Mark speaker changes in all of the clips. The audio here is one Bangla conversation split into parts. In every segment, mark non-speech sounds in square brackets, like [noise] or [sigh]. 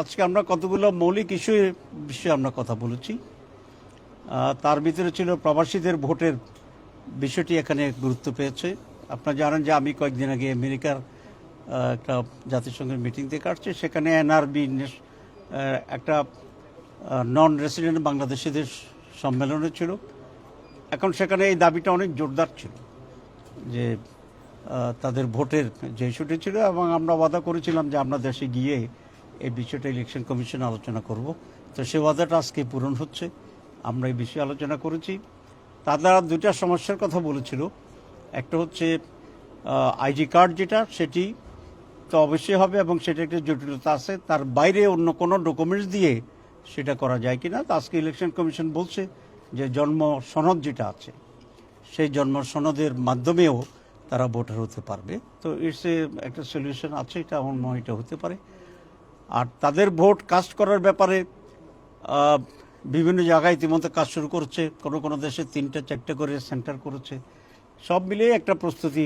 Speaker 1: আজকে আমরা কতগুলো মৌলিক ইস্যু বিষয়ে আমরা কথা বলেছি। তার ভিতরে ছিল প্রবাসীদের ভোটের বিষয়টি এখানে গুরুত্ব পেয়েছে। আপনারা জানেন যে আমি কয়েকদিন আগে আমেরিকার একটা জাতিসংঘের মিটিং থেকে আসছি সেখানে এনআরবি একটা নন রেসিডেন্ট বাংলাদেশিদের সম্মেলনে ছিল। এখন সেখানে এই দাবিটা অনেক জোরদার ছিল যে তাদের ভোটের যে ইস্যুটি ছিল এবং আমরা ওয়াদা করেছিলাম যে আমরা দেশে গিয়ে এই বিষয়টা ইলেকশন কমিশনে আলোচনা করব। তো সে ওয়াদাটা আজকে পূরণ হচ্ছে। আমরা এই বিষয়ে আলোচনা করেছি। তারা দুইটা সমস্যার কথা বলেছিল। একটা হচ্ছে আইডি কার্ড যেটা, সেটি তো অবশ্যই হবে এবং সেটা একটা জটিলতা আছে। তার বাইরে অন্য কোনো ডকুমেন্টস দিয়ে সেটা করা যায় কিনা, তো আজকে ইলেকশন কমিশন বলছে যে জন্ম সনদ যেটা আছে, সেই জন্ম সনদের মাধ্যমেও তারা ভোটার হতে পারবে। তো ইটস একটা সলিউশন আছে, এটা আমার মনে এটা হতে পারে। আর তাদের ভোট কাস্ট করার ব্যাপারে বিভিন্ন জায়গায় ইতিমধ্যে কাজ শুরু করছে। কোনো কোনো দেশে তিনটা, চারটে করে সেন্টার করেছে। সব মিলিয়ে একটা প্রস্তুতি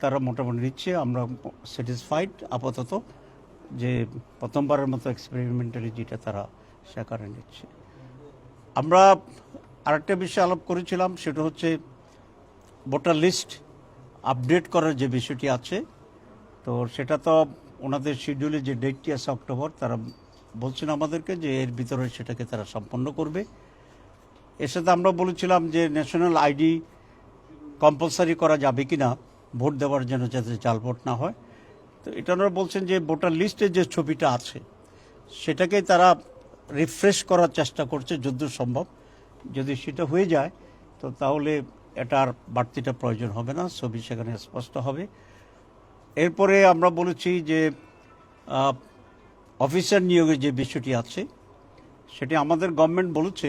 Speaker 1: তারা মোটামুটি নিচ্ছে। আমরা স্যাটিসফাইড আপাতত যে প্রথমবারের মতো এক্সপেরিমেন্টালি যেটা তারা সেখানে নিচ্ছে। আমরা আরেকটা বিষয় আলাপ করেছিলাম, সেটা হচ্ছে ভোটার লিস্ট আপডেট করার যে বিষয়টি আছে, তো সেটা তো ওনাদের শিডিউলে যে ডেটটি আছে অক্টোবর তারা বলছেন আমাদেরকে যে এর ভিতরে সেটাকে তারা সম্পন্ন করবে। এর সাথে আমরা বলেছিলাম যে ন্যাশনাল আইডি কম্পালসারি করা যাবে কি না ভোট দেওয়ার জন্য যাতে জাল ভোট না হয়। তো এটা ওনারা বলছেন যে ভোটার লিস্টে যে ছবিটা আছে, সেটাকে তারা রিফ্রেশ করার চেষ্টা করছে যদ্দূর সম্ভব। যদি সেটা হয়ে যায়, তো তাহলে এটার বাড়তিটা প্রয়োজন হবে না, ছবি সেখানে স্পষ্ট হবে। এরপরে আমরা বলেছি যে অফিসার নিয়োগের যে বিষয়টি আছে, সেটি আমাদের গভর্নমেন্ট বলেছে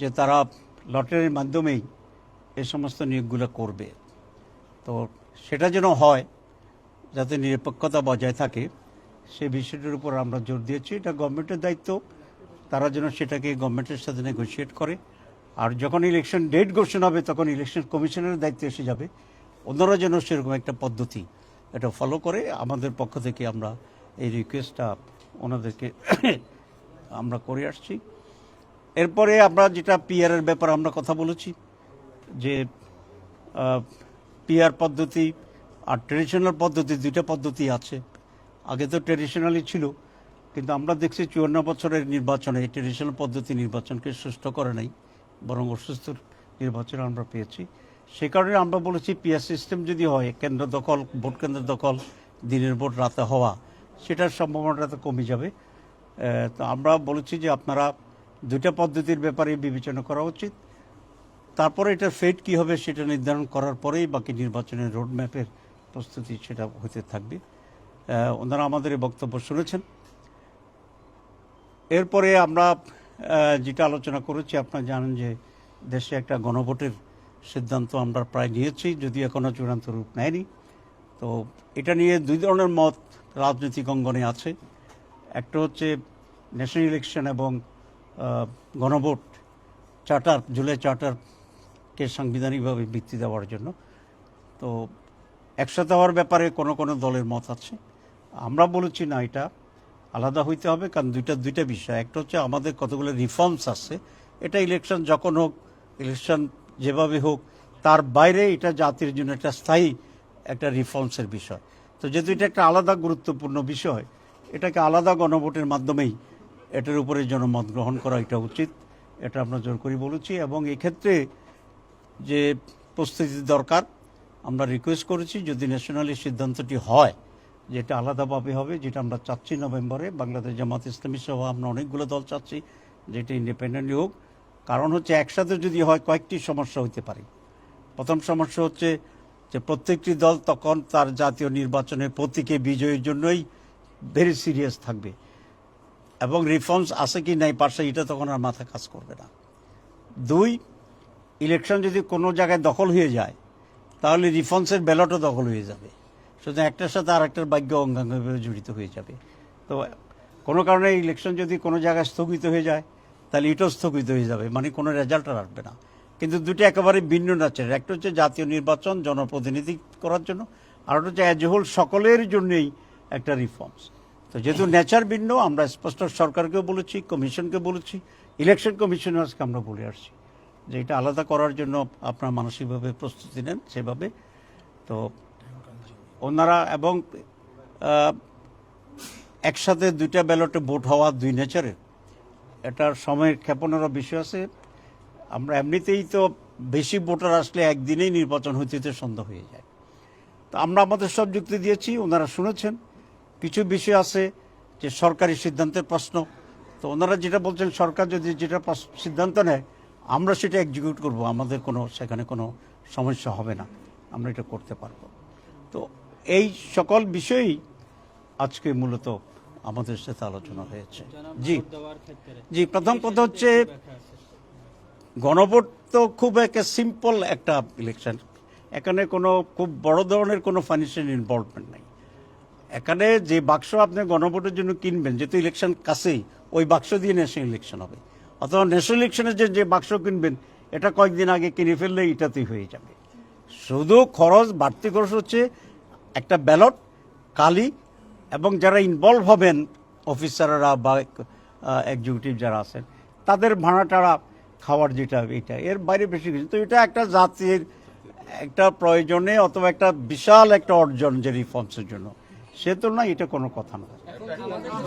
Speaker 1: যে তারা লটারির মাধ্যমেই এ সমস্ত নিয়োগগুলো করবে। তো সেটা যেন হয়, যাতে নিরপেক্ষতা বজায় থাকে, সে বিষয়টির উপর আমরা জোর দিয়েছি। এটা গভর্নমেন্টের দায়িত্ব। তারা যেন সেটাকে গভর্নমেন্টের সাথে নেগোসিয়েট করে। আর যখন ইলেকশন ডেট ঘোষণা হবে, তখন ইলেকশন কমিশনের দায়িত্ব এসে যাবে। অন্যরা যেন সেরকম একটা পদ্ধতি এটা ফলো করে আমাদের পক্ষ থেকে আমরা এই রিকোয়েস্টটা ওনাদেরকে [coughs] আমরা করে আসছি। এরপরে আমরা যেটা পিআরের ব্যাপারে আমরা কথা বলেছি, যে পিআর পদ্ধতি আর ট্রেডিশনাল পদ্ধতি দুইটা পদ্ধতি আছে। আগে তো ট্রেডিশনালি ছিল, কিন্তু আমরা দেখছি চুয়ান্ন বছরের নির্বাচনে এই ট্রেডিশনাল পদ্ধতি নির্বাচনকে সুস্থ করে নাই, বরং অসুস্থ নির্বাচন আমরা পেয়েছি। সে কারণে আমরা বলেছি পিআর সিস্টেম যদি হয়, কেন্দ্র দখল, ভোট কেন্দ্র দখল, দিনের ভোট রাতে হওয়া, সেটার সম্ভাবনাটা তো কমে যাবে। তো আমরা বলেছি যে আপনারা দুইটা পদ্ধতির ব্যাপারে বিবেচনা করা উচিত। তারপরে এটার ফেট কি হবে সেটা নির্ধারণ করার পরেই বাকি নির্বাচনের রোডম্যাপের প্রস্তুতি সেটা হতে থাকবে। ওনারা আমাদের এই বক্তব্য শুনেছেন। এরপরে আমরা যেটা আলোচনা করেছি, আপনারা জানেন যে দেশে একটা গণভোটের সিদ্ধান্ত আমরা প্রায় নিয়েছি যদি এখনও চূড়ান্ত রূপ নেয়নি। তো এটা নিয়ে দুই ধরনের মত রাজনৈতিক অঙ্গনে আছে। একটা হচ্ছে ন্যাশনাল ইলেকশন এবং গণভোট চার্টার, জুলাই চার্টারকে সাংবিধানিকভাবে ভিত্তি দেওয়ার জন্য। তো একসাথে হওয়ার ব্যাপারে কোনো কোনো দলের মত আছে। আমরা বলেছি না এটা আলাদা হইতে হবে, কারণ দুইটা দুইটা বিষয়। একটা হচ্ছে আমাদের কতগুলো রিফর্মস আছে, এটা ইলেকশন যখন হোক ইলেকশন যেভাবে হোক, তার বাইরে এটা জাতির জন্য একটা স্থায়ী একটা রিফর্মসের বিষয়। তো যেহেতু এটা একটা আলাদা গুরুত্বপূর্ণ বিষয়, এটাকে আলাদা গণভোটের মাধ্যমেই এটার উপরে জনমত গ্রহণ করা এটা উচিত, এটা আমরা জোর করে বলেছি। এবং এক্ষেত্রে যে প্রস্তুতি দরকার, আমরা রিকোয়েস্ট করেছি, যদি ন্যাশনালি সিদ্ধান্তটি হয় যেটা আলাদাভাবে হবে, যেটা আমরা চাচ্ছি নভেম্বরে, বাংলাদেশ জামাত ইসলামী সহ আমরা অনেকগুলো দল চাচ্ছি, যেটা ইন্ডিপেন্ডেন্টলি হোক কারণ হচ্ছে একসাথে যদি হয়, কয়েকটি সমস্যা হতে পারে। প্রথম সমস্যা হচ্ছে যে প্রত্যেকটি দল তখন তার জাতীয় নির্বাচনের প্রতীকে বিজয়ের জন্যই ভেরি সিরিয়াস থাকবে। এবং রিফর্মস আছে কি নাই, পাশে এটা তখন আর মাথা কাজ করবে না। দুই ইলেকশন যদি কোনো জায়গায় দখল হয়ে যায়, তাহলে রিফর্মসের ব্যালটও দখল হয়ে যাবে। সুতরাং একটার সাথে আরেকটার ভাগ্য অঙ্গাঙ্গভাবে জড়িত হয়ে যাবে। তো কোনো কারণে ইলেকশন যদি কোনো জায়গায় স্থগিত হয়ে যায় তাহলে এটাও স্থগিত হয়ে যাবে মানে কোনো রেজাল্ট আর আসবে না। কিন্তু দুটো একেবারে ভিন্ন নাচের, একটা হচ্ছে জাতীয় নির্বাচন, জনপ্রতিনিধি করার জন্য, আর একটা হচ্ছে অ্যাজ হোল সকলের জন্যই একটা রিফর্মস তো যেহেতু নেচার ভিন্ন, আমরা স্পষ্ট সরকারকেও বলেছি, কমিশনকে বলেছি ইলেকশন কমিশনার্সকে আমরা বলে আসছি যে এটা আলাদা করার জন্য আপনারা মানসিকভাবে প্রস্তুতি নেন সেভাবে। তো ওনারা এবং একসাথে দুইটা ব্যালটে ভোট হওয়া দুই নেচারের। এটার সময় ক্ষেপণেরও বিষয় আছে। আমরা এমনিতেই তো বেশি ভোটার আসলে একদিনেই নির্বাচন হইতে সন্ধ্যা হয়ে যায়। তো আমরা আমাদের সব যুক্তি দিয়েছি, ওনারা শুনেছেন। কিছু বিষয় আছে যে সরকারি সিদ্ধান্তের প্রশ্ন। তো ওনারা যেটা বলছেন, সরকার যদি যেটা সিদ্ধান্ত নেয়, আমরা সেটা এক্সিকিউট করব। আমাদের কোনো, সেখানে কোনো সমস্যা হবে না। আমরা এটা করতে পারব। তো এই সকল বিষয়ই আজকে মূলত আমাদের সাথে আলোচনা হয়েছে। জি। জি প্রথম কথা হচ্ছে গণভোট তো খুব একটা সিম্পল একটা ইলেকশন এখানে কোনো খুব বড় ধরনের কোনো ফাইন্যান্সিয়াল ইনভলভমেন্ট নাই। এখানে যে বাক্স আপনি গণভোটের জন্য কিনবেন যেহেতু ইলেকশন কাছেই ওই বাক্স দিয়ে ন্যাশনাল ইলেকশন হবে। অথবা ন্যাশনাল ইলেকশনের যে যে বাক্স কিনবেন এটা কয়েকদিন আগে কিনে ফেললে এটাতেই হয়ে যাবে। শুধু খরচ বাড়তি খরচ হচ্ছে একটা ব্যালট কালি এবং যারা ইনভলভ হবেন অফিসাররা বা এক্সিকিউটিভ যারা আছেন তাদের ভাড়া টাড়া খাওয়ার যেটা এটা এর বাইরে বেশি কিছু তো এটা একটা জাতির একটা প্রয়োজনে অথবা একটা বিশাল একটা অর্জন যে রিফর্মসের জন্য। সে তুলনায় এটা কোনো কথা না।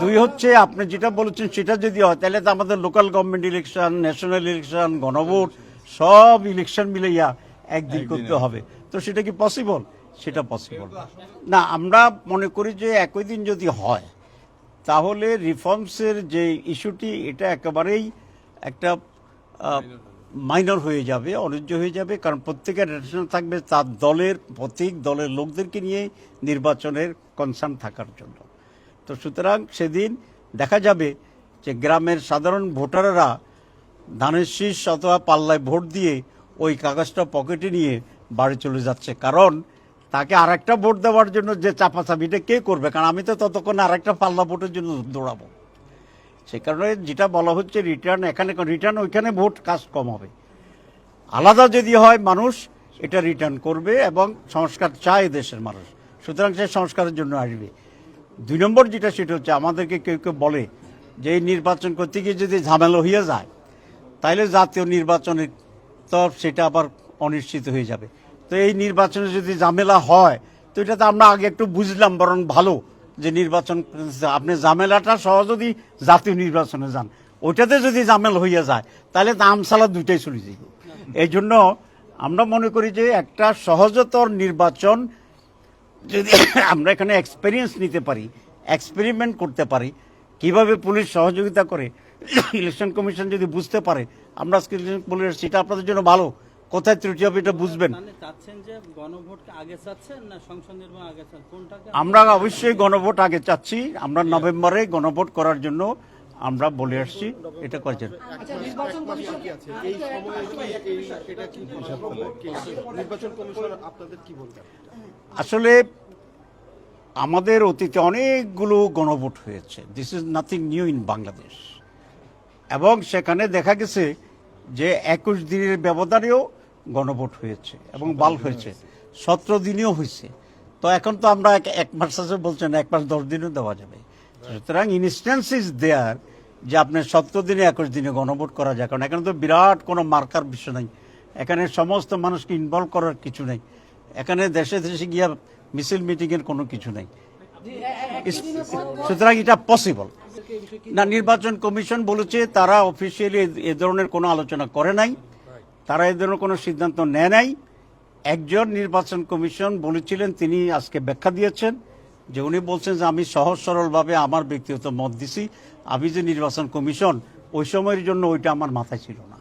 Speaker 1: দুই হচ্ছে আপনি যেটা বলেছেন সেটা যদি হয় তাহলে তো আমাদের local government election national election গণভোট সব ইলেকশন মিলাইয়া একদিন করতে হবে। তো সেটা কি পসিবল সেটা পসিবল না, আমরা মনে করি যে একই দিন যদি হয়, তাহলে রিফর্মসের যে ইস্যুটি এটা একেবারেই একটা মাইনর হয়ে যাবে অনিজ্য হয়ে যাবে, কারণ প্রত্যেকের রেশন থাকবে তার দলের প্রতীক, দলের লোকদেরকে নিয়ে নির্বাচনের কনসার্ন থাকার জন্য। তো সুতরাং সেদিন দেখা যাবে যে গ্রামের সাধারণ ভোটাররা ধানের শীষ অথবা পাল্লায় ভোট দিয়ে ওই কাগজটা পকেটে নিয়ে বাড়ি চলে যাচ্ছে। কারণ তাকে আরেকটা ভোট দেওয়ার জন্য যে চাপাচাপিটা কে করবে? কারণ আমি তো ততক্ষণ আরেকটা পাল্লা ভোটের জন্য দৌড়াবো। সে কারণে যেটা বলা হচ্ছে রিটার্ন এখানে রিটার্ন ওইখানে ভোট কাজ কম হবে। আলাদা যদি হয় মানুষ, এটা রিটার্ন করবে এবং সংস্কার চায় দেশের মানুষ। সুতরাং সে সংস্কারের জন্য আসবে। দুই নম্বর যেটা সেটা হচ্ছে আমাদেরকে কেউ কেউ বলে যে এই নির্বাচন করতে গিয়ে যদি ঝামেলা হয়ে যায় তাহলে জাতীয় নির্বাচনের তো সেটা আবার অনিশ্চিত হয়ে যাবে। তো এই নির্বাচনে যদি ঝামেলা হয় তো এটা তো আমরা আগে একটু বুঝলাম বরং ভালো যে নির্বাচন আপনি ঝামেলাটা সহ যদি জাতীয় নির্বাচনে যান ওইটাতে যদি ঝামেলা হইয়া যায় তাহলে তো আমসালা দুইটাই চলে যাবে এই জন্য আমরা মনে করি যে একটা সহজতর নির্বাচন যদি আমরা এখানে এক্সপেরিয়েন্স নিতে পারি এক্সপেরিমেন্ট করতে পারি কীভাবে পুলিশ সহযোগিতা করে ইলেকশন কমিশন যদি বুঝতে পারে আমরা বলে এসেছি, আপনাদের জন্য ভালো। কোথায় ত্রুটি হবে এটা বুঝবেন।
Speaker 2: মানে চাচ্ছেন যে গণভোটকে আগে চাচ্ছেন না সংসদ নির্বাচন আগে চাচ্ছেন? কোনটাকে
Speaker 1: আমরা অবশ্যই গণভোট আগে চাচ্ছি। আমরা নভেম্বরে গণভোট করার জন্য আমরা বলে আসছি। এটা করেছেন
Speaker 3: আচ্ছা নির্বাচন কমিশন কি আছে এই সময়ে কি এই এটা কি সম্ভব কি? নির্বাচন কমিশন আপনাদের কি বলবেন
Speaker 1: আসলে আমাদের অতীতে অনেকগুলো গণভোট হয়েছে। This is nothing new in Bangladesh এবং সেখানে দেখা গেছে যে একুশ দিনের ব্যবধানেও গণভোট হয়েছে এবং বাল হয়েছে। সতেরো দিনেও হয়েছে। তো এখন তো আমরা এক- মাস আছে বলছেন এক মাস দশ দিনও দেওয়া যাবে। সুতরাং ইনস্ট্যান্স ইজ দেয়ার যে আপনার সতেরো দিনে একুশ দিনে গণভোট করা যায়। কারণ এখানে তো বিরাট কোনো মার্কার বিষয় নাই। এখানে সমস্ত মানুষকে ইনভলভ করার কিছু নাই। এখানে দেশে দেশে গিয়া মিছিল মিটিংয়ের কোনো কিছু নাই। সুতরাং এটা পসিবল না নির্বাচন কমিশন বলেছে তারা অফিসিয়ালি এ ধরনের কোনো আলোচনা করে নাই। তারা এ ধরনের কোনো সিদ্ধান্ত নেয় নাই। একজন নির্বাচন কমিশন বলেছিলেন তিনি আজকে ব্যাখ্যা দিয়েছেন যে উনি বলছেন যে আমি সহজ সরলভাবে আমার ব্যক্তিগত মত দিছি আমি যে নির্বাচন কমিশন ওই সময়ের জন্য ওইটা আমার মাথায় ছিল না।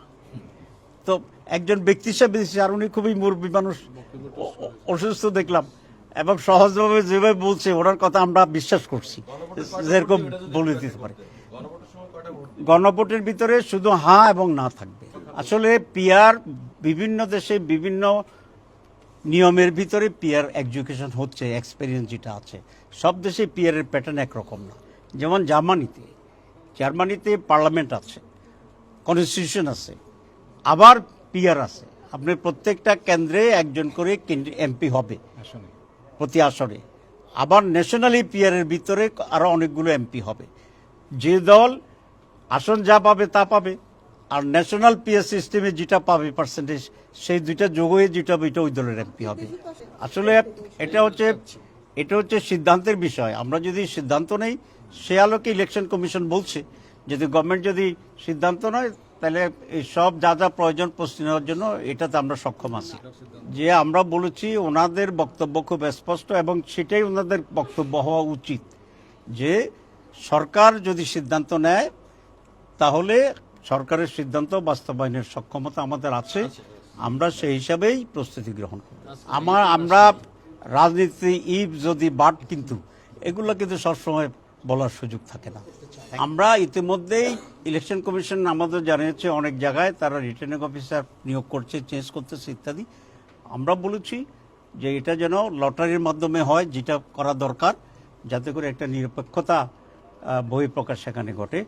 Speaker 1: তো একজন ব্যক্তি হিসেবে দিচ্ছি আর উনি খুবই মুরব্বী মানুষ অসুস্থ দেখলাম। এবং সহজভাবে যেভাবে বলছে ওনার কথা আমরা বিশ্বাস করছি। যেরকম বলে দিতে পারে। গণভোটের ভিতরে শুধু হ্যাঁ এবং না থাকবে। আসলে পিয়ার বিভিন্ন দেশে বিভিন্ন নিয়মের ভিতরে পিয়ার এডুকেশন হচ্ছে এক্সপেরিয়েন্স যেটা আছে। সব দেশে পিয়ারের প্যাটার্ন একরকম না। যেমন জার্মানিতে জার্মানিতে পার্লামেন্ট আছে কনস্টিটিউশন আছে আবার পিয়ার আছে। আপনি প্রত্যেকটা কেন্দ্রে একজন করে এমপি হবে প্রতি আসনে আবার ন্যাশনালি পিয়ারের ভিতরে আরও অনেকগুলো এমপি হবে। যে দল আসন যা পাবে তা পাবে। আর ন্যাশনাল পিয়ার সিস্টেমে যেটা পাবে পার্সেন্টেজ সেই দুইটা যোগ হয়ে যেটা এটা ওই দলের এমপি হবে। আসলে এটা হচ্ছে এটা হচ্ছে সিদ্ধান্তের বিষয়। আমরা যদি সিদ্ধান্ত নেই, সে আলোকে ইলেকশন কমিশন বলছে, যদি গভর্নমেন্ট যদি সিদ্ধান্ত নয়, তাহলে এই সব যা যা প্রয়োজন প্রস্তুতি নেওয়ার জন্য এটাতে আমরা সক্ষম আছি। যে আমরা বলেছি, ওনাদের বক্তব্য খুব স্পষ্ট এবং সেটাই ওনাদের বক্তব্য হওয়া উচিত। যে সরকার যদি সিদ্ধান্ত নেয়, তাহলে সরকারের সিদ্ধান্ত বাস্তবায়নের সক্ষমতা আমাদের আছে। আমরা সেই হিসাবেই প্রস্তুতি গ্রহণ করব আমার আমরা রাজনীতি ইভ যদি বাট কিন্তু এগুলো কিন্তু সবসময় বলার সুযোগ থাকে না। আমরা ইতিমধ্যেই ইলেকশন কমিশন আমাদের জানিয়েছে অনেক জায়গায় তারা রিটার্নিং অফিসার নিয়োগ করছে চেঞ্জ করতেছে ইত্যাদি। আমরা বলেছি যে এটা যেন লটারির মাধ্যমে হয় যেটা করা দরকার যাতে করে একটা নিরপেক্ষতা বহিঃপ্রকাশ সেখানে ঘটে।